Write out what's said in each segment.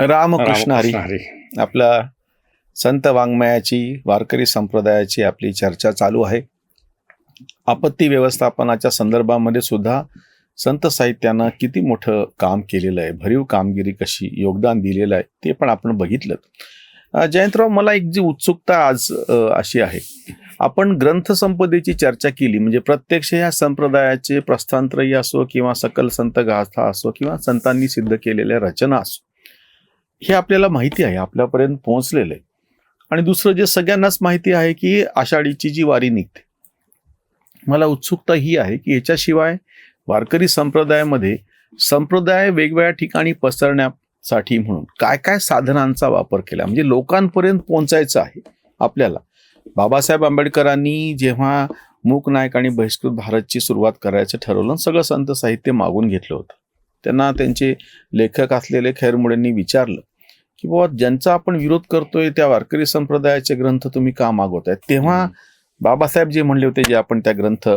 रामकृष्ण हरी. आपला संत वाङ्मयाची वारकरी संप्रदायाची आपली चर्चा चालू आहे. आपत्ती व्यवस्थापनाच्या संदर्भामध्ये सुद्धा संत साहित्यानं किती मोठं काम केलेलं आहे भरीव कामगिरी कशी योगदान दिलेलं आहे ते पण आपण बघितलं. जयंतराव मला एक जी उत्सुकता आज अशी आहे. आपण ग्रंथसंपदेची चर्चा केली म्हणजे प्रत्यक्ष ह्या संप्रदायाचे प्रस्थानत्रयी असो किंवा सकल संत गाथा असो किंवा संतांनी सिद्ध केलेल्या रचना असो हे आपल्याला माहिती आहे आपल्यापर्यंत पोहोचलेलं आहे. आणि दुसरं जे सगळ्यांनाच माहिती आहे की आषाढीची जी वारी निघते मला उत्सुकता ही आहे की याच्याशिवाय वारकरी संप्रदायामध्ये संप्रदाय वेगवेगळ्या ठिकाणी पसरण्यासाठी म्हणून काय काय साधनांचा वापर केला म्हणजे लोकांपर्यंत पोहोचायचं आहे आपल्याला. बाबासाहेब आंबेडकरांनी जेव्हा मूक नायक आणि बहिष्कृत भारतची सुरुवात करायचं ठरवलं सगळं संत साहित्य मागून घेतलं होतं. त्यांना त्यांचे लेखक असलेले खैरमुळेंनी विचारलं की बाबा ज्यांचा आपण विरोध करतोय त्या वारकरी संप्रदायाचे ग्रंथ तुम्ही का मागवताय? तेव्हा बाबासाहेब जे म्हणले होते जे आपण त्या ग्रंथ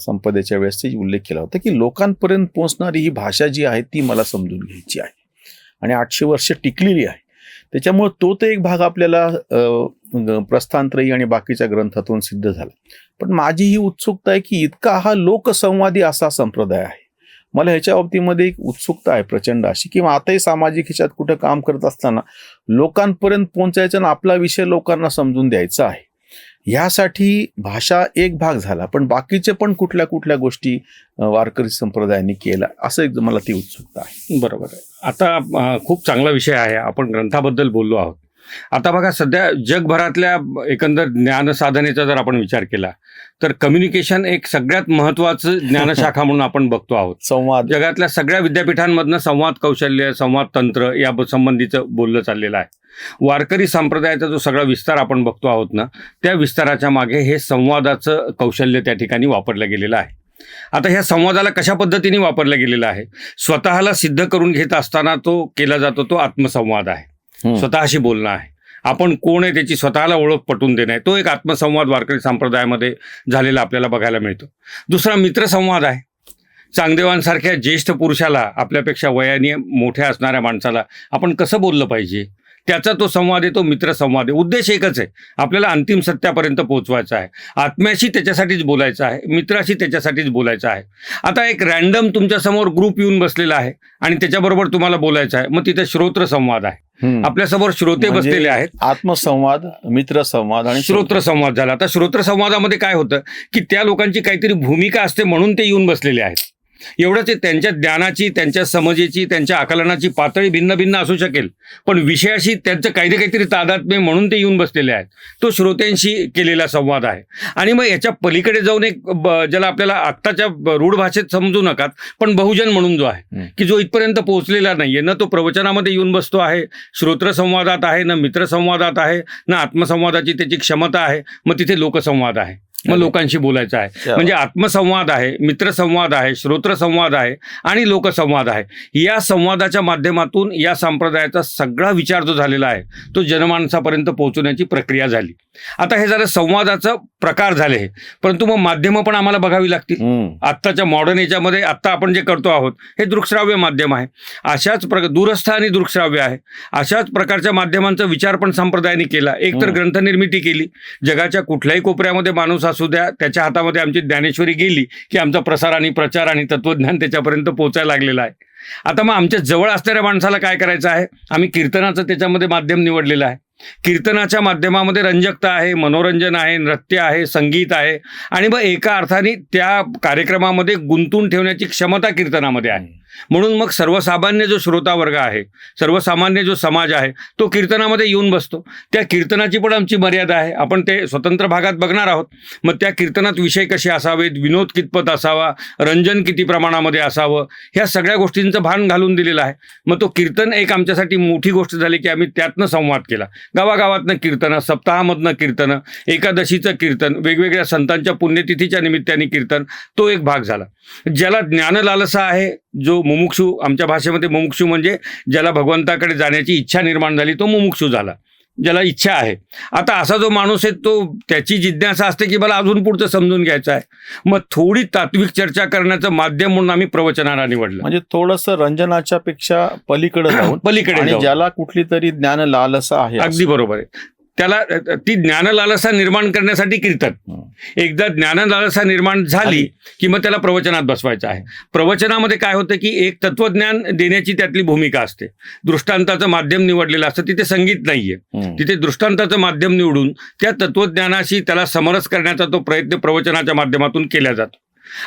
संपदेच्या वेळेस उल्लेख केला होता की लोकांपर्यंत पोहोचणारी ही भाषा जी आहे ती मला समजून घ्यायची आहे. आणि आठशे वर्ष टिकलेली आहे. त्याच्यामुळे तो तर एक भाग आपल्याला प्रस्थानत्रयी आणि बाकीच्या ग्रंथातून सिद्ध झाला. पण माझी ही उत्सुकता आहे की इतका हा लोकसंवादी असा संप्रदाय आहे. मला ह्याच्या बाबतीमध्ये एक उत्सुकता आहे प्रचंड अशी. किंवा आताही सामाजिक ह्याच्यात कुठं काम करत असताना लोकांपर्यंत पोहोचायचं आणि आपला विषय लोकांना समजून द्यायचा आहे. ह्यासाठी भाषा एक भाग झाला पण बाकीचे पण कुठल्या कुठल्या गोष्टी वारकरी संप्रदायाने केला असं एक मला ती उत्सुकता आहे. बरोबर आहे. आता खूप चांगला विषय आहे. आपण ग्रंथाबद्दल बोललो आहोत. आता बघा सध्या जगभरातल्या एकंदर ज्ञानसाधनेचा जर आपण विचार केला तर कम्युनिकेशन एक सगळ्यात महत्वाचं ज्ञानशाखा म्हणून आपण बघतो आहोत. संवाद. जगातल्या सगळ्या विद्यापीठांमधनं संवाद कौशल्य संवाद तंत्र या संबंधीचं बोललं चाललेलं आहे. वारकरी संप्रदायाचा जो सगळा विस्तार आपण बघतो आहोत ना त्या विस्ताराच्या मागे हे संवादाचं कौशल्य त्या ठिकाणी वापरलं गेलेलं आहे. आता ह्या संवादाला कशा पद्धतीने वापरलं गेलेलं आहे? स्वतःला सिद्ध करून घेत असताना तो केला जातो तो आत्मसंवाद आहे. स्वतःशी बोलणं आहे. आपण कोण आहे त्याची स्वतःला ओळख पटवून देणं आहे. तो एक आत्मसंवाद वारकरी संप्रदायामध्ये झालेला आपल्याला बघायला मिळतो. दुसरा मित्रसंवाद आहे. चांगदेवांसारख्या ज्येष्ठ पुरुषाला आपल्यापेक्षा वयाने मोठ्या असणाऱ्या माणसाला आपण कसं बोललं पाहिजे? त्याचा तो संवाद आहे तो मित्रसंवाद आहे. उद्देश एकच आहे. आपल्याला अंतिम सत्यापर्यंत पोहोचवायचा आहे. आत्म्याशी त्याच्यासाठीच बोलायचं आहे. मित्राशी त्याच्यासाठीच बोलायचं आहे. आता एक रॅन्डम तुमच्यासमोर ग्रुप येऊन बसलेला आहे आणि त्याच्याबरोबर तुम्हाला बोलायचं आहे. मग तिथे श्रोत्र संवाद आहे. हम्म. आपल्यासमोर श्रोते म्हणजे बसलेले आहेत. आत्मसंवाद मित्रसंवाद आणि श्रोत्र संवाद. झाला. आता श्रोत्र संवादामध्ये काय होतं? की त्या लोकांची काहीतरी भूमिका असते म्हणून ते येऊन बसलेले आहेत. एवढंच त्यांच्या ज्ञानाची त्यांच्या समजेची त्यांच्या आकलनाची पातळी भिन्न भिन्न असू शकेल. पण विषयाशी त्यांचं काही ना काहीतरी तादात्म्य म्हणून ते येऊन बसलेले आहेत. तो श्रोत्यांशी केलेला संवाद आहे. आणि मग याच्या पलीकडे जाऊन एक ज्याला आपल्याला आत्ताच्या रूढ भाषेत समजू नकात पण बहुजन म्हणून जो आहे. की जो इथपर्यंत पोहोचलेला नाहीये. ना तो प्रवचनामध्ये येऊन बसतो आहे श्रोत्र संवादात आहे ना मित्रसंवादात आहे ना आत्मसंवादाची त्याची क्षमता आहे मग तिथे लोकसंवाद आहे. मग. लोकांशी बोलायचं आहे. म्हणजे आत्मसंवाद आहे मित्रसंवाद आहे श्रोत्रसंवाद आहे आणि लोकसंवाद आहे. या संवादाच्या माध्यमातून या संप्रदायाचा सगळा विचार जो झालेला आहे तो जनमानसापर्यंत पोहोचवण्याची प्रक्रिया झाली. आता हे झालं संवादाचं प्रकार झाले हे. परंतु मग माध्यमं पण आम्हाला बघावी लागतील. आत्ताच्या मॉडर्न याच्यामध्ये आत्ता आपण जे करतो आहोत हे दृकश्राव्य माध्यम आहे. अशाच प्रकार दूरस्थ आणि दृकश्राव्य आहे. अशाच प्रकारच्या माध्यमांचा विचार पण संप्रदायाने केला. एक तर हम्म. ग्रंथनिर्मिती केली. जगाच्या कुठल्याही कोपऱ्यामध्ये माणूस असू द्या त्याच्या हातामध्ये आमची ज्ञानेश्वरी गेली की आमचा प्रसार आणि प्रचार आणि तत्वज्ञान त्याच्यापर्यंत पोहोचायला लागलेला आहे. आता मग आमच्या जवळ असणाऱ्या माणसाला काय करायचं आहे? आम्ही कीर्तनाचं त्याच्यामध्ये माध्यम निवडलेलं आहे. कीर्तनाच्या माध्यमामध्ये रंजकता आहे मनोरंजन आहे नृत्य आहे संगीत आहे आणि मग एका अर्थाने त्या कार्यक्रमामध्ये गुंतून ठेवण्याची क्षमता कीर्तनामध्ये आहे. म्हणून मग सर्वसामान्य जो श्रोतावर्ग आहे सर्वसामान्य जो समाज आहे तो कीर्तनामध्ये येऊन बसतो. त्या कीर्तनाची पण आमची मर्यादा आहे. आपण ते स्वतंत्र भागात बघणार आहोत. मग त्या कीर्तनात विषय कसे असावेत विनोद कितपत असावा रंजन किती प्रमाणामध्ये असावं ह्या सगळ्या गोष्टींचं भान घालून दिलेलं आहे. मग तो कीर्तन एक आमच्यासाठी मोठी गोष्ट झाली की आम्ही त्यातनं संवाद केला. गावागावातनं कीर्तनं सप्ताहामधनं कीर्तनं एकादशीचं कीर्तन वेगवेगळ्या संतांच्या पुण्यतिथीच्या निमित्ताने कीर्तन तो एक भाग झाला. ज्याला ज्ञानलालसा आहे जो मुमुक्षू आमच्या भाषेमध्ये मुमुक्षू म्हणजे ज्याला भगवंताकडे जाण्याची इच्छा निर्माण झाली तो मुमुक्षू झाला ज्याला इच्छा आहे. आता असा जो माणूस आहे तो त्याची जिज्ञासा असते की मला अजून पुढचं समजून घ्यायचं आहे. मग थोडी तात्विक चर्चा करण्याचं माध्यम म्हणून आम्ही प्रवचनाला निवडलं. म्हणजे थोडस रंजनाच्या पेक्षा पलीकडे जाऊन पलीकडे. ज्याला कुठली तरी ज्ञान लालसा आहे अगदी बरोबर आहे. त्याला ती ज्ञानलालसा निर्माण करण्यासाठी कीर्तन. एकदा ज्ञानलालसा निर्माण झाली की मग त्याला प्रवचनात बसवायचं आहे. प्रवचनामध्ये काय होतं की एक तत्वज्ञान देण्याची त्यातली भूमिका असते. दृष्टांताचं माध्यम निवडलेलं असतं. तिथे संगीत नाहीये. तिथे दृष्टांताचं माध्यम निवडून त्या तत्वज्ञानाशी त्याला समरस करण्याचा तो प्रयत्न प्रवचनाच्या माध्यमातून केला जातो.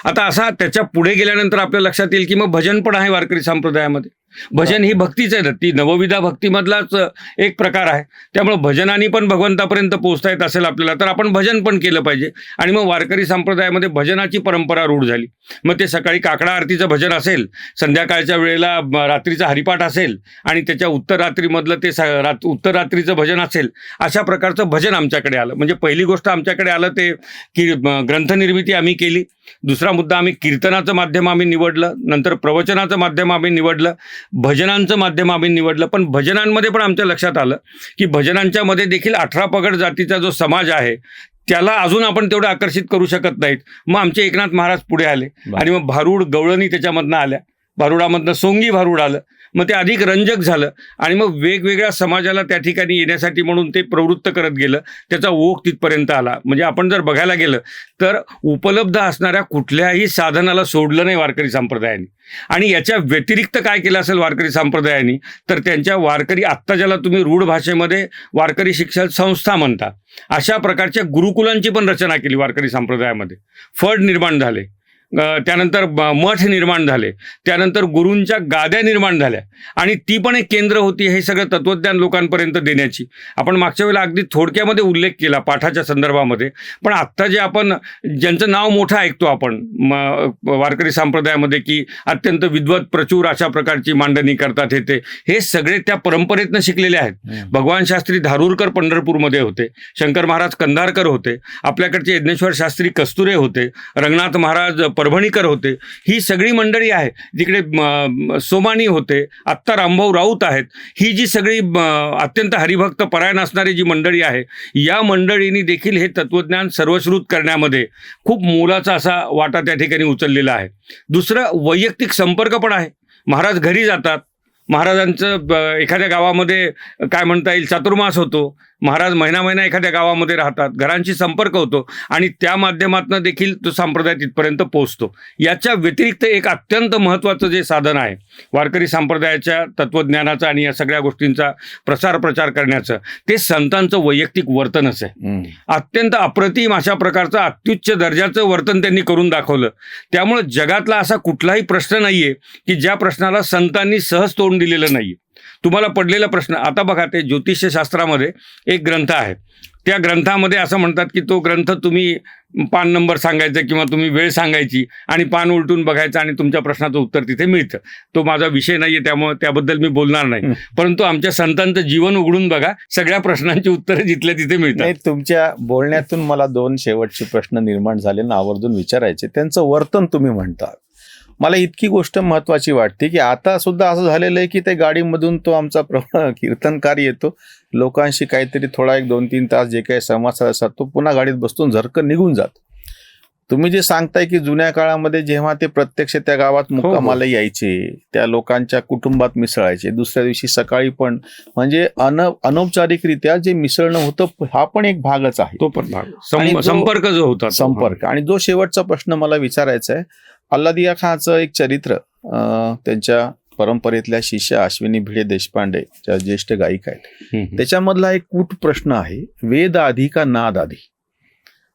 आता असा त्याच्या पुढे गेल्यानंतर आपल्या लक्षात येईल की मग भजन पण आहे वारकरी संप्रदायामध्ये. भजन ही भक्तीच आहे. ना ती नवविधा भक्तीमधलाच एक प्रकार आहे. त्यामुळे भजनाने पण भगवंतापर्यंत पोहोचता येत असेल आपल्याला तर आपण भजन पण केलं पाहिजे. आणि मग वारकरी संप्रदायामध्ये भजनाची परंपरा रूढ झाली. मग ते सकाळी काकडा आरतीचं भजन असेल संध्याकाळच्या वेळेला रात्रीचा हरिपाठ असेल आणि त्याच्या उत्तर रात्रीमधलं ते स- रात उत्तर रात्रीचं भजन असेल अशा प्रकारचं भजन आमच्याकडे आलं. म्हणजे पहिली गोष्ट आमच्याकडे आलं ते की ग्रंथनिर्मिती आम्ही केली. दुसरा मुद्दा आम्ही कीर्तनाचं माध्यम आम्ही निवडलं. नंतर प्रवचनाचं माध्यम आम्ही निवडलं. भजनांचं माध्यम आम्ही निवडलं पण भजनांमध्ये पण आमच्या लक्षात आलं की भजनांच्या मध्ये देखील अठरा पगड जातीचा जो समाज आहे त्याला अजून आपण तेवढं आकर्षित करू शकत नाहीत. मग आमचे एकनाथ महाराज पुढे आले. आणि मग भारूड गवळणी त्याच्यामधनं आल्या. भारुडामधनं सोंगी भारूड आलं. मग ते अधिक रंजक झालं. आणि मग वेगवेगळ्या समाजाला त्या ठिकाणी येण्यासाठी म्हणून ते प्रवृत्त करत गेलं. त्याचा ओघ तिथपर्यंत आला. म्हणजे आपण जर बघायला गेलं तर उपलब्ध असणाऱ्या कुठल्याही साधनाला सोडलं नाही वारकरी संप्रदायाने. आणि याच्या व्यतिरिक्त काय केलं असेल वारकरी संप्रदायाने? तर त्यांच्या वारकरी आत्ता ज्याला तुम्ही रूढ भाषेमध्ये वारकरी शिक्षण संस्था म्हणता अशा प्रकारच्या गुरुकुलांची पण रचना केली वारकरी संप्रदायामध्ये. फड निर्माण झाले. त्यानंतर मठ निर्माण झाले. त्यानंतर गुरूंच्या गाद्या निर्माण झाल्या. आणि ती पण एक केंद्र होती हे सगळं तत्वज्ञान लोकांपर्यंत देण्याची. आपण मागच्या वेळेला अगदी थोडक्यामध्ये उल्लेख केला पाठाच्या संदर्भामध्ये. पण आत्ता जे आपण ज्यांचं नाव मोठं ऐकतो आपण म वारकरी संप्रदायामध्ये की अत्यंत विद्वत प्रचूर अशा प्रकारची मांडणी करतात हे हे सगळे त्या परंपरेतनं शिकलेले आहेत. भगवान शास्त्री धारूरकर पंढरपूरमध्ये होते. शंकर महाराज कंधारकर होते. आपल्याकडचे यज्ञेश्वर शास्त्री कस्तुरे होते. रंगनाथ महाराज परभणीकर होते. ही सगळी मंडळी आहे जिकडे सोमानी होते आत्ता रामभाऊ राऊत आहेत. ही जी सगळी अत्यंत हरिभक्त परायण असणारी जी मंडळी आहे या मंडळींनी देखील हे तत्वज्ञान सर्वश्रुत करण्यामध्ये खूप मोलाचा असा वाटा त्या ठिकाणी उचललेला आहे. दुसरं वैयक्तिक संपर्क पण आहे. महाराज घरी जातात. महाराजांचं ब- एखाद्या गावामध्ये काय म्हणता येईल चातुर्मास होतो. महाराज महिना महिना एखाद्या गावामध्ये राहतात घरांशी संपर्क होतो आणि त्या माध्यमातून देखील तो संप्रदाय तिथपर्यंत पोहोचतो. याच्या व्यतिरिक्त एक अत्यंत महत्त्वाचं जे साधन आहे वारकरी संप्रदायाच्या तत्वज्ञानाचं आणि या सगळ्या गोष्टींचा प्रसार प्रचार करण्याचं ते संतांचं वैयक्तिक वर्तनच आहे. अत्यंत अप्रतिम अशा प्रकारचं अत्युच्च दर्जाचं वर्तन त्यांनी करून दाखवलं. त्यामुळे जगातला असा कुठलाही प्रश्न नाहीये की ज्या प्रश्नाला संतांनी सहज तोंड दिलेलं नाही तुम्हाला पडलेला प्रश्न. आता बघा ते ज्योतिषशास्त्रामध्ये एक ग्रंथ आहे. त्या ग्रंथामध्ये असं म्हणतात की तो ग्रंथ तुम्ही पान नंबर सांगायचा किंवा तुम्ही वेळ सांगायची आणि पान उलटून बघायचं आणि तुमच्या प्रश्नाचं उत्तर तिथे मिळतं. तो माझा विषय नाहीये त्यामुळे त्याबद्दल मी बोलणार नाही. परंतु आमच्या संतांचं जीवन उघडून बघा सगळ्या प्रश्नांची उत्तरं जिथल्या तिथे मिळतात. नाही तुमच्या बोलण्यातून मला दोन शेवटचे प्रश्न निर्माण झाले ना आवर्जून विचारायचे. त्यांचं वर्तन तुम्ही म्हणता. मला इतकी गोष्ट महत्वाची वाटते की आता सुद्धा असं झालेलं आहे की ते गाडीमधून तो आमचा प्र कीर्तनकार येतो. लोकांशी काहीतरी थोडा एक दोन तीन तास जे काही संवाद साधतात तो पुन्हा गाडीत बसतून झरकन निघून जातो. तुम्ही जे सांगताय की जुन्या काळामध्ये जेव्हा ते प्रत्यक्ष त्या गावात मुक्कामाला यायचे त्या लोकांच्या कुटुंबात मिसळायचे दुसऱ्या दिवशी सकाळी पण म्हणजे अन अनौपचारिकरित्या जे मिसळणं होतं हा पण एक भागच आहे. तो पण भाग. संपर्क जो होता. संपर्क आणि जो शेवटचा प्रश्न मला विचारायचा आहे अल्लादिया खानचं एक चरित्र त्यांच्या परंपरेतल्या शिष्य अश्विनी भिडे देशपांडे ज्या ज्येष्ठ गायिका आहेत. त्याच्यामधला एक कूट प्रश्न आहे वेद आधी का नाद आधी?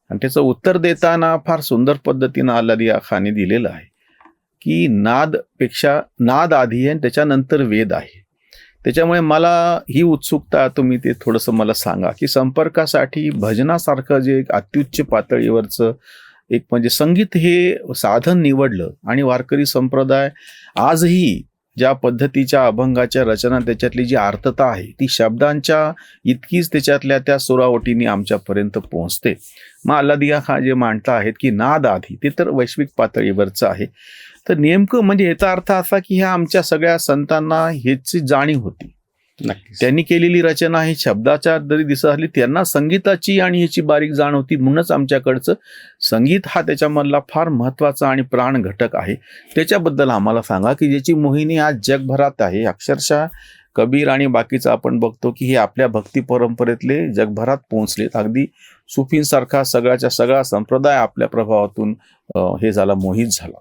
आणि त्याचं उत्तर देताना फार सुंदर पद्धतीनं अल्लादिया खानने दिलेलं आहे की नादपेक्षा नाद आधी आहे आणि त्याच्यानंतर वेद आहे. त्याच्यामुळे मला ही उत्सुकता तुम्ही ते थोडंसं मला सांगा की संपर्कासाठी भजनासारखं जे एक अत्युच्च पातळीवरचं एक म्हणजे संगीत हे साधन निवडलं आणि वारकरी संप्रदाय आजही ज्या पद्धतीच्या अभंगाच्या रचना त्याच्यातली जी आर्तता आहे ती शब्दांच्या इतकीच त्याच्यातल्या त्या सुरावटीने आमच्यापर्यंत पोहोचते. मग अल्लादिया खा जे मांडता आहेत की नाद आधी ते तर वैश्विक पातळीवरचं आहे. तर नेमकं म्हणजे याचा अर्थ असा की ह्या आमच्या सगळ्या संतांना ह्याची जाणीव होती. त्यांनी केलेली रचना ही शब्दाच्या जरी दिसत असली त्यांना संगीताची आणि ह्याची बारीक जाण होती म्हणूनच आमच्याकडचं संगीत हा त्याच्यामधला फार महत्त्वाचा आणि प्राण घटक आहे. त्याच्याबद्दल आम्हाला सांगा की ज्याची मोहिनी आज जगभरात आहे. अक्षरशः कबीर आणि बाकीचं आपण बघतो की हे आपल्या भक्ती परंपरेतले जगभरात पोहोचलेत. अगदी सुफींसारखा सगळ्याच्या सगळा संप्रदाय आपल्या प्रभावातून हे झाला मोहित झाला.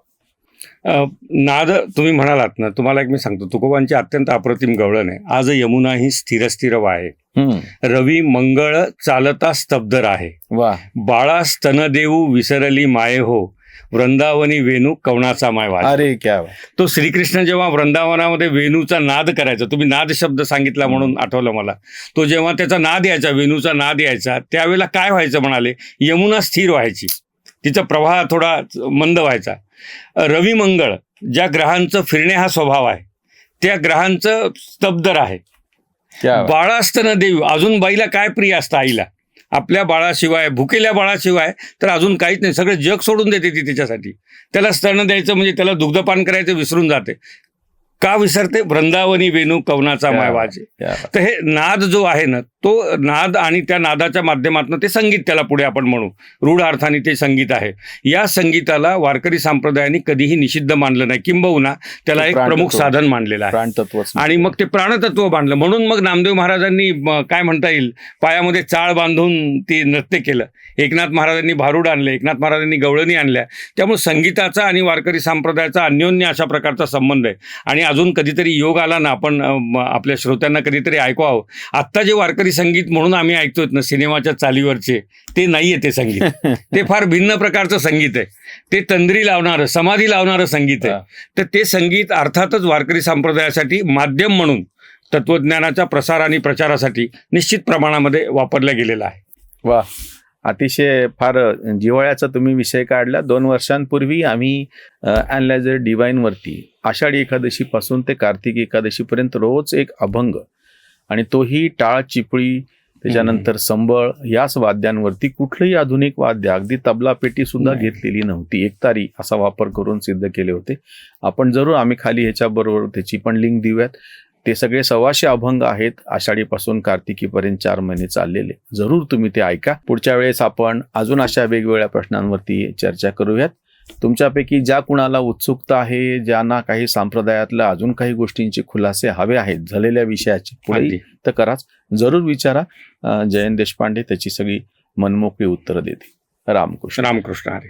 नाद तुम्ही म्हणालात ना तुम्हाला एक मी सांगतो तुकोबांची अत्यंत अप्रतिम गवळण आहे. आज यमुना ही स्थिर स्थिर वाहे रवी मंगळ चालता स्तब्ध आहे वा. बाळा स्तनदेऊ विसरली माये हो. वृंदावनी वेणू कवणाचा माय अरे क्या वा. तो श्रीकृष्ण जेव्हा वृंदावनामध्ये वेणूचा नाद करायचा तुम्ही नाद शब्द सांगितला म्हणून आठवलं मला. तो जेव्हा त्याचा नाद यायचा वेणूचा नाद यायचा त्यावेळेला काय व्हायचं म्हणाले? यमुना स्थिर व्हायची. तिचा प्रवाह थोडा मंद व्हायचा. रवी मंगळ ज्या ग्रहांचं फिरणे हा स्वभाव आहे त्या ग्रहांचं स्तब्ध आहे. बाळा असताना देव अजून बाईला काय प्रिय असतं आईला? आपल्या बाळाशिवाय भुकेल्या बाळाशिवाय तर अजून काहीच नाही. सगळं जग सोडून देते ती तिच्यासाठी. त्याला स्तन द्यायचं म्हणजे त्याला दुग्धपान करायचं विसरून जाते. का विसरते? वृंदावनी वेणू कवनाचा माय वाजे. तर हे नाद जो आहे ना तो नाद आणि त्या नादाच्या माध्यमातून ते संगीत त्याला पुढे आपण म्हणू. रूढ अर्थाने ते संगीत आहे. या संगीताला वारकरी संप्रदायाने कधीही निषिद्ध मानलं नाही. किंबहुना त्याला एक प्रमुख. साधन मानलेलं आहे. आणि मग ते प्राणतत्व बांधलं. म्हणून मग नामदेव महाराजांनी काय म्हणता येईल? पायामध्ये चाळ बांधून ती नृत्य केलं. एकनाथ महाराजांनी भारूड आणले एकनाथ महाराजांनी गवळणी आणल्या. त्यामुळे संगीताचा आणि वारकरी संप्रदायाचा अन्योन्य अशा प्रकारचा संबंध आहे. आणि अजून कधीतरी योग आला ना आपण आपल्या श्रोत्यांना कधीतरी ऐकवावं. आत्ता जे वारकरी संगीत म्हणून आम्ही ऐकतोय ना सिनेमाच्या चालीवरचे ते नाही आहे ते संगीत. ते फार भिन्न प्रकारचं संगीत आहे. ते तंद्री लावणारं समाधी लावणारं संगीत आहे. तर ते संगीत अर्थातच वारकरी संप्रदायासाठी माध्यम म्हणून तत्वज्ञानाच्या प्रसार आणि प्रचारासाठी निश्चित प्रमाणामध्ये वापरलं गेलेलं आहे. वा. अतिशय फार जिव्हाळ्याचा तुम्ही विषय काढला. दोन वर्षांपूर्वी आम्ही अनलायझर डिवाईनवरती आषाढी एकादशीपासून ते कार्तिक एकादशीपर्यंत रोज एक अभंग आणि तोही टाळ चिपळी त्याच्यानंतर संबळ याच वाद्यांवरती कुठलंही आधुनिक वाद्य अगदी तबला पेटी सुद्धा. घेतलेली नव्हती. एकतारी असा वापर करून सिद्ध केले होते. आपण जरूर आम्ही खाली ह्याच्याबरोबर त्याची पण लिंक देऊयात. ते सगळे सव्वाशे अभंग आहेत. आषाढीपासून कार्तिकीपर्यंत चार महिने चाललेले. जरूर तुम्ही ते ऐका. पुढच्या वेळेस आपण अजून अशा वेगवेगळ्या प्रश्नांवरती चर्चा करूयात. तुमच्यापैकी ज्या कुणाला उत्सुकता आहे ज्यांना काही संप्रदायातलं अजून काही गोष्टींचे खुलासे हवे आहेत झालेल्या विषयाचे पुढे. तर कराच. जरूर विचारा. जयंत देशपांडे त्याची सगळी मनमोकळी उत्तरं देते रामकृष्ण. रामकृष्ण हरी.